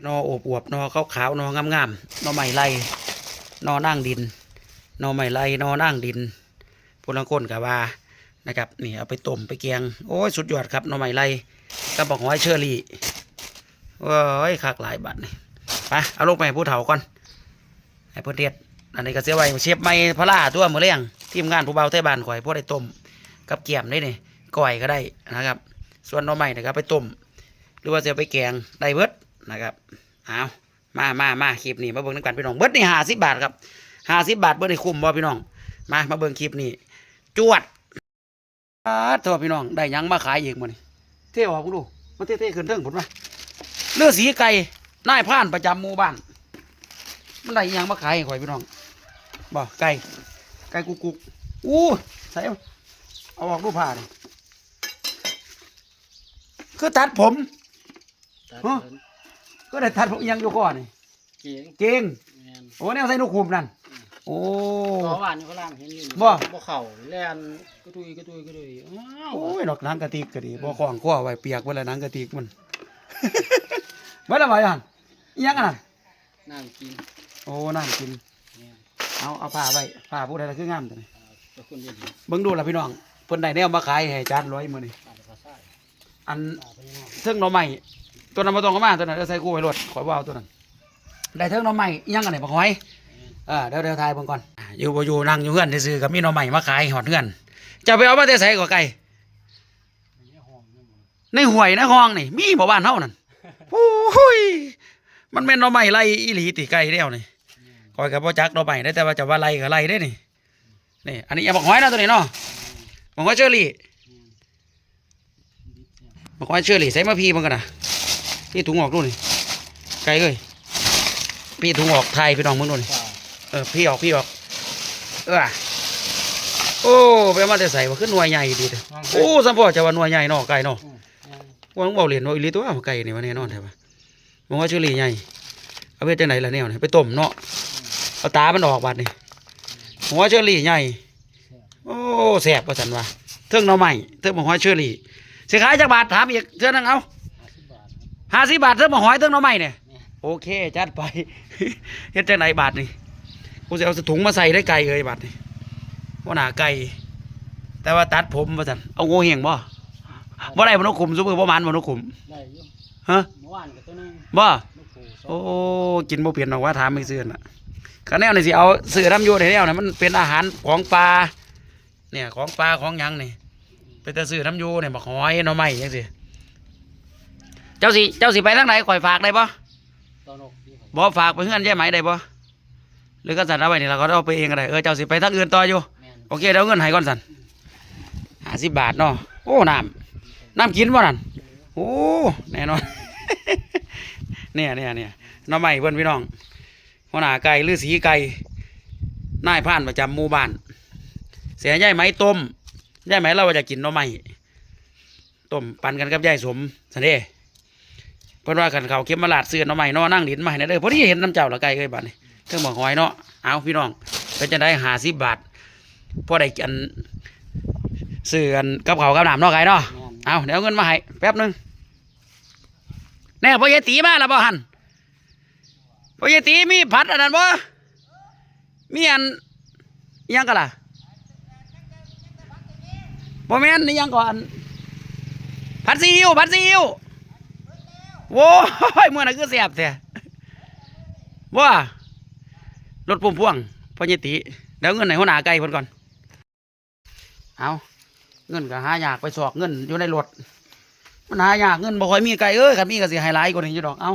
นออบอวบนอขาวขาวๆนองามงามๆนอใหม่ไรนอนั่งดินนอใหม่ไรนอนั่งดินพลังก้นกับว่านะครับนี่เอาไปต้มไปแกงโอ้ยสุดยอดครับนอใหม่ไรกระบอกหอยเชอรี่โอ้ยคักหลายบาทนี่ไปเอาลูกไปผู้เฒ่าก่อนให้เพื่อนเทียดอันนี้ก็เสียไว้เชฟไม่พระล่าตัวมือเลี้ยงทีมงานผู้เบาเทบานข่อยพวกได้ต้มกับเกี๊ยมได้นี่ก่อยก็ได้นะครับ ส่วนนอใหม่นะครับไปต้มหรือว่าจะไปแกงได้เบิด นะครับเอามามามาคลิปนี้มาเบิ่งน้ำกันพี่น้องเบิดนี่ห้าสิบบาทครับห้าสิบบาทเบิดนี่คุ้มบ่พี่น้อง มามาเบิ่งคลิปนี้จวดอาโทษพี่น้องได้ยังมาขายอีกมื้อนี้เท่ออกมึงดูมาเท่ๆขึ้นเทิงผลมาเลือดสีไก่นายพรานประจำหมู่บ้านมันได้ยังมาขายให้ข่อยพี่น้องบ่ไก่ไก่กุกกุกอู้ใส่เอาออกรูปผ้าดิคือตัดผมฮะเพิ่น ก็ได้ทัดพวกอิหยังอยู่ก่อนนี่เก่งเก่งแม่นโอ้แนวใส่นกขุมนั่นโอ้เพราะว่านี่เขาล่างเห็นอยู่บ่ บ่เข้าแล่นกระตุยกระตุยกระตุยอ้าวโอ้ยดอกหนังกะติกก็ดีบ่คล้องคว้าไว้เปียกไว้แล้วหนังกะติกมัน เมื่อละไว้หั่นอิหยังอันนั้นน้ำกินโอ้น้ำกิน แม่นเอาเอาผ้าไว้ผ้าผู้ใดล่ะคืองามจังนี่อ่าเจ้าคุณเรียนดีเบิ่งดูล่ะพี่น้องเพิ่นได้แนวมาขายให้จานร้อยมื้อนี้ตาภาษาอันตาไปยังไงเทิงหน่อไม้ ตัวนั้นบ่ต้องเอามาตัวนั้นเอาใส่กู้ไว้รถขอยบ่าตัวนั้นได้เทิงหน่อไม้อิหยังอันนี้บักหอยเออเดี๋ยวเดี๋ยวทายเบิ่งก่อนอยู่บ่อยู่นั่งอยู่เฮือนซื่อๆก็มีหน่อไม้มาขายฮอดเฮือนจะไปเอามาแต่ไสก็ไก่ในห้วยในห้องนี่มีบ่บ้านเฮานั่นโอ้ยมันแม่นหน่อไม้ไล่อีหลีติไก่เดียวนี่คอยกับบ่อจักหน่อไม้ได้แต่ว่าจะว่าไล่ก็ไล่ได้นี่นี่อันนี้เอาบักหอยนะตัวนี้เนาะบักหอยเชอรี่ดิบเนี่ยบักหอยเชอรี่ใส่มาพี่มันกันนะ พี่ถุงออกดูนี่ไก่เอ้ยพี่ถุงออกไทยพี่น้องมึงดูนี่ป่าเออพี่ออกพี่ออกเออโอ้ไปเอามาแต่ใส่ว่าขึ้นหน่วยใหญ่ดีเด้อโอ้สัมพอจะว่าหน่วยใหญ่เนาะไก่เนาะอืมแม่นว่ามึงเบาเหรียญว่าอีหลีตัวไก่นี่มันแน่นอนใช่ปะมึงว่าชื่อหลีใหญ่เอาไปจังไหนล่ะเนี่ยไปต้มเนาะเอาตามันออกบาดนี่ผมว่าเชอรี่ใหญ่ โอ้แสบประสันว่าเทิงหน่อไม้เทิงมะฮอยเชอรี่สิขายจากบาทถามอีกเท่านั้นเอา ห้าสิบบาทครับห้าสิบบาทเทิงมะฮอยเทิงหน่อไม้เนี่ยแม่นโอเค จัดไปเฮ็ดจังไหนบาทนี่กูจะเอาถุงมาใส่ได้ไก่เลยบาทนี่ว่าหนาไก่แต่ว่าตัดผมประสันเอาโง่เหี่ยงบ่บ่ได้บ่นกขุมซุปเปอร์บ่มันบ่นกขุมได้อยู่ฮะเมื่อวานก็ตัวหนึงบ่ลูกปูสอโอ้งกินบ่เปลี่ยนหรอกว่าถามไม่ซื้อน่ะข้าแนวนี่สิเอาซื้อน้ำอยู่ในแนวนี่มันเป็นอาหารของปลาเนี่ยของปลาของหยังนี่เป็นแต่ซื้อน้ำอยู่เนี่ยบักหอยหน่อไม้จังซี่ เจ้าสิเจ้าสิไปทางไหนข่อยฝากได้บ่ตอนกที่เขาบ่ฝากไปเฮือนใช่ไหมได้บ่หรือก็สั่นเอาไว้นี่เราก็เอาไปเองก็ได้เออเจ้าสิไปทางอื่นต่ออยู่แม่นโอเคเดี๋ยวเอาเงินให้ก่อนสั่นห้าสิบบาทเนาะโอ้น้ำน้ำกินบ่นั่นโอ้แน่นอน เนี่ยเนี่ยเนี่ยหน้อใหม่เพื่อนพี่น้องหัวหน้าไก่หรือสีไก่นายผ่านประจำหมู่บ้าน เสียย่ายไหมต้มย่ายไหมเราว่าจะกินหน้อใหม่ต้มปั่นกันกับย่ายสมสันเด้ เพิ่นว่ากันเขาเข็มมาลาดเสื้อหน้อใหม่นอนั่งดินมาให้นะเด้อพอดีเห็นน้ำเจ้าละไก่เอ้ยบัดนี้เครื่องบอกหอยเนาะเอาพี่น้องเป็นจะได้หาสิบบาทพอได้กันซื้อกันกับเขากับหน้ำเนาะไก่เนาะเอาเดี๋ยวเงินมาให้แป๊บหนึงแน่พ่อใหญ่ตีมาแล้วบ่หันพ่อใหญ่ตีมีผัดอันนั้นบ่มีอันยังกันล่ะบ่แม่นนี่ยังก่อนผัดซีอิ๊วผัดซีอิ๊ว โว้ยเมื่อนั้นคือเสียบแท้ว่ารถปุ่มพ่วงพ่อใหญ่ตีเดี๋ยวเอาเงินไหนหัวหน้าไก่เพิ่นก่อน เอาเงินก็หายากไปสอกเงินอยู่ในรถมันหายากเงินบ่ค่อยมีไกลเอ้ยคันมีก็สิไฮไลท์กว่านี้อยู่ดอกเอา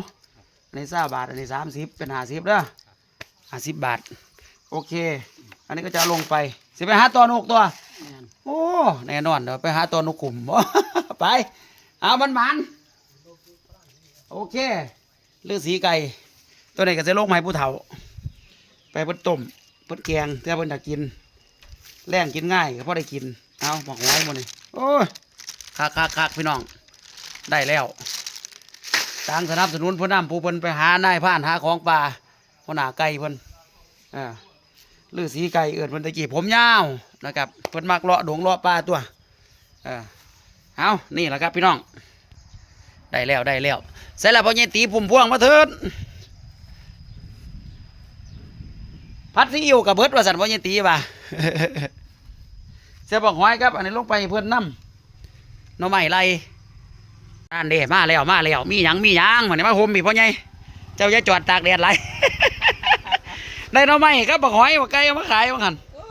อันนี้20บาทอันนี้30เป็น50เด้อ50บาท โอเค อันนี้ก็จะเอาลงไปสิไปหาตัวนกตัวแม่นโอ้แน่นอนเดี๋ยวไปหาตัวนกขุมไปเอามันมัน โอเคเลือดสีไก่ ตัวนี้ก็จะลงมาให้ผู้เฒ่า ไปเพิ่นต้มเพิ่นแกงถ้าเพิ่นอยากกิน แรงกินง่ายก็พอได้กิน เอาหมอกหอยหมดนี่โอ้ยคักคักคักพี่น้อง ได้แล้วทางสนับสนุนเพิ่นนำผู้เพิ่นไปหานายผ่านหาของป่าหัวหนาไก่เพิ่นอ่าลือสีไก่เอิดเพิ่นตะกี้ผมยาวนะครับเพิ่นมักเลาะดงเลาะปลาตัวเออเอานี่แหละครับพี่น้อง ได้แล้วได้แล้วใส่ละพ่อใหญ่ตีพุ่มพวงมาเถิดพัดซีอิ๊วกับเบิดว่าสันพ่อใหญ่ตีป่ะเสียบอกหอยครับ อันนี้ลงไปให้เพื่อนน้ำหน่อไม้ไรอ่านเด้มาแล้วมาแล้วมีหยังมีหยังเหมือนมาโฮมมีพ่อใหญ่เจ้าอย่าจอดตากแดดไรได้หน่อไม้ครับบอกหอยบอกไก่เอามาขายว่างันโอ้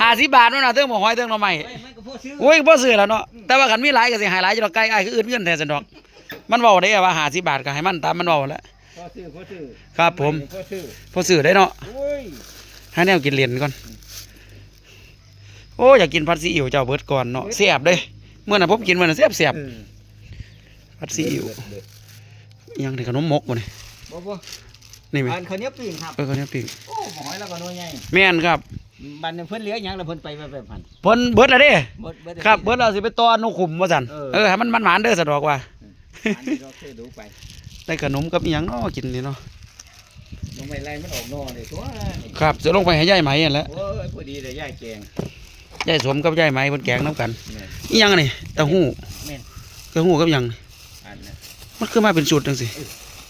ห้าสิบบาทนู่นน่ะเรื่องบอกหอยเรื่องหน่อไม้ไม่ไม่ก็พอซื้อโอ้ยบ่ซื้อแล้วเนาะแต่ว่ากันมีหลายก็สิหายหลายจะดอกไก่อ้ายคืออื่นเงินแทนสันดอก มันเว้าได้ว่า50บาทก็ให้มันตามมันเว้าแหล้ว พอซื้อพอซื้อครับผม พอซื้อพอซื้อได้เนาะโอ้ยให้แนวกินเหรียญก่อน โอ้อยากกินผัดซีอิ๊วเจ้าเบิดก่อนเนาะแซ่บเด้เมื่อน่ะผมกินมื้อน่ะแซ่บแซ่บเออๆผัดซีอิ๊วเด็ดอิหยังนี่ขนมมกบ่นี่ๆบ่บ่นี่แม่อันเขาวเหนี้ยวปีนครับเออข้าวเหนียวปิ้งโอ้หอยแล้วก็น้อยใหญ่แม่นครับบัดนี้เพิ่นเหลือหยังแล้วเพิ่นไปไปไปพันเพิ่นเบิดแล้วเด้หมดเบิดครับเบิดแล้วสิไปตอนนกขุมว่าซั่นเออ เออให้มันมันหวานเด้อสะดอกว่า อันนี้เราเคยดูไปได้ขนมกับอิหยังเนาะกินนี่เนาะลงไปไล่มันออกนอกเลยตัวนี่ครับจะลงไปให้ยายไหมนั่นแหละโอ้ยพอดีเลยย่ายแกงยายสมกับยายไหมเพิ่นแกงน้ำกันแม่นอีหยังนี่เต้าหู้แม่นเต้าหู้กับหยังนี่อันนั้นมันคือมาเป็นสูตรจังสิ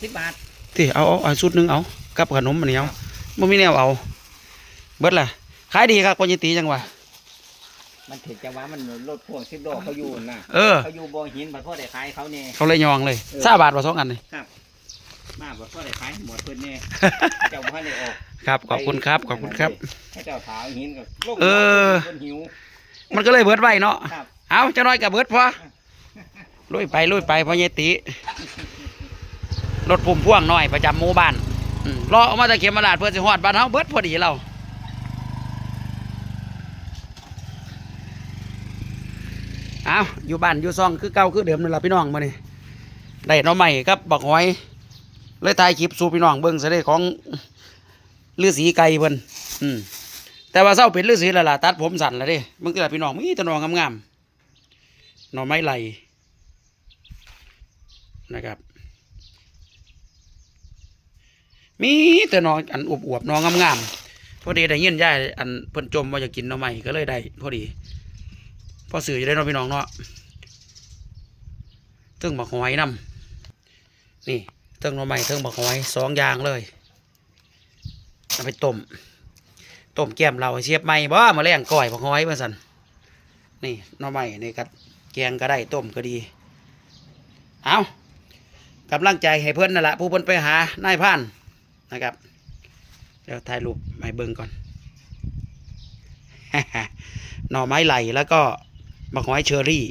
สิบบาทที่เอาเอาเอาสูตรหนึงเอากับขนมมันนี่เอาบ่มีแนวเอาเบิดล่ะขายดีครับคนยิตีจังหวะ มันถึงจังหวะมันรถพ่วงสิบล้อเขาอยู่น่ะเออ เขาอยู่บ่อหินบัดพ่อได้ขายเขาเนี่ย เขาเลยยองเลยเออ ซาบาทว่าสองอันนี่มาบัดพ่อได้ขายหมดเพิ่นเนี่ยเจ้าพ่อได้ออกครับขอบคุณครับขอบคุณครับ ให้เจ้าถาวหินกับลงเออ คนหิวมันก็เลยเบิดไว้เนาะครับเอาเจ้าน้อยกับเบิดพอลุยไปลุยไปพ่อเยติรถปุ่มพ่วงน้อยประจำหมู่บ้านอืมรอเอามาตะเข็มมาลาดเพื่อสิฮอดบ้านเฮาเบิดพอดีเรา เอาอยู่บ้านอยู่ซองคือเก่าคือเดิมนั่นล่ะพี่น้องมานี่ได้น้อใหม่ครับบักหอย เลยถ่ายคลิปสู่พี่น้องเบิ่งซะได้ของฤาษีไก่เพิ่นอืมแต่ว่าเศร้าเป็นฤาษีแล้วล่ะตัดผมสั้นแล้วเด้มึงแต่ละพี่น้องมีแต่หนองงามๆหน่อไม้ไหลนะครับ มีแต่หนออันอวบๆหนองงามๆพอดีได้ยินยายอันเพิ่นจมว่าอยากกินหน่อไม้ก็เลยได้ พอดี อสื่อจะได้เน้องพี่น้องเนาะเทิงบักหอยนํนี่เทิงหน่อไม้เทิงบักหอยสองอย่างเลยเอาไปต้มต้มแก้มเราเชียบไหม้บ่มาแรงก้อยบักหอยมาสันนี่หน่อไม้นี่กัดแกงก็ได้ต้มก็ดี เอากำลังใจให้เพื่อนนั่นแหละผู้เพิ่นไปหานายพรานนะครับเดี๋ยวถ่ายรูปให้เบิ่งก่อน หน่อไม้ไหลแล้วก็ มะหอยเชอรี่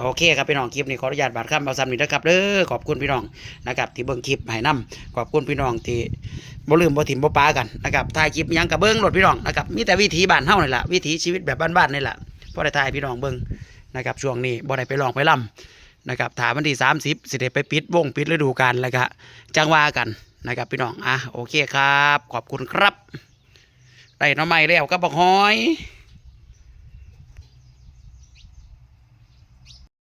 โอเคครับพี่น้องคลิปนี้ขออนุญาตบาดคำเอาซ้ำนี่นะครับเด้อขอบคุณพี่น้องนะครับที่เบิ่งคลิปให้นํขอบคุณพี่น้องที่บ่ลืมบ่ถิ่มบ่ป้ากันนะครับถ่ายคลิปยังกับเบิ่งรถพี่น้องนะครับมีแต่วิถีบ้านเฮานี่แหละวิถีชีวิตแบบบ้านๆนี่แหละพอได้ถ่ายพี่น้องเบิ่งนะครับช่วงนี้บ่ได้ไปลองไปล่ำนะครับถามวันที่30สิได้ไปปิดวงปิดฤดูกาลแล้วก็จังว่ากันนะครับพี่น้องอะโอเคครับ ขอบคุณครับได้น้องใหม่แล้วก็บอกหอย